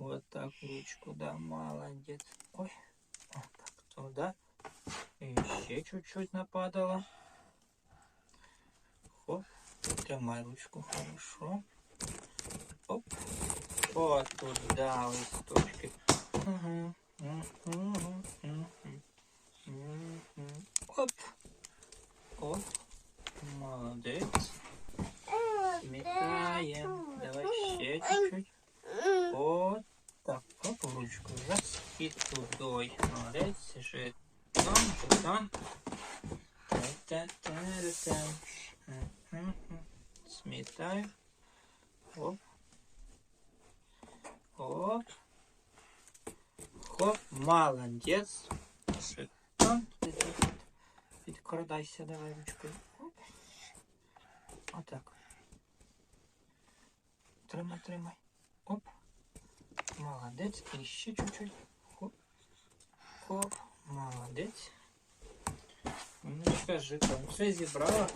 Вот так ручку, да, молодец. Ой, вот так туда. Еще чуть-чуть нападало. Хоп, тримай ручку хорошо. Оп, вот туда листочки. Угу. Угу. Угу. Оп. Оп. Молодець. Смітаємо. Давай ще чуть-чуть Вот так, оп, ручку раз і туди. Молодець, жетон, жетон. Та-та-та-та. Мгм. Смітаю. Оп. Оп. Хоп, молодець. Жетон. Підкрадайся, давай ручкою. Оп. Отак. Тримай, тримай. Оп. Молодець. І ще чуть-чуть. Хоп. Хоп. Молодець. Умничка, жетон. Все зібрала.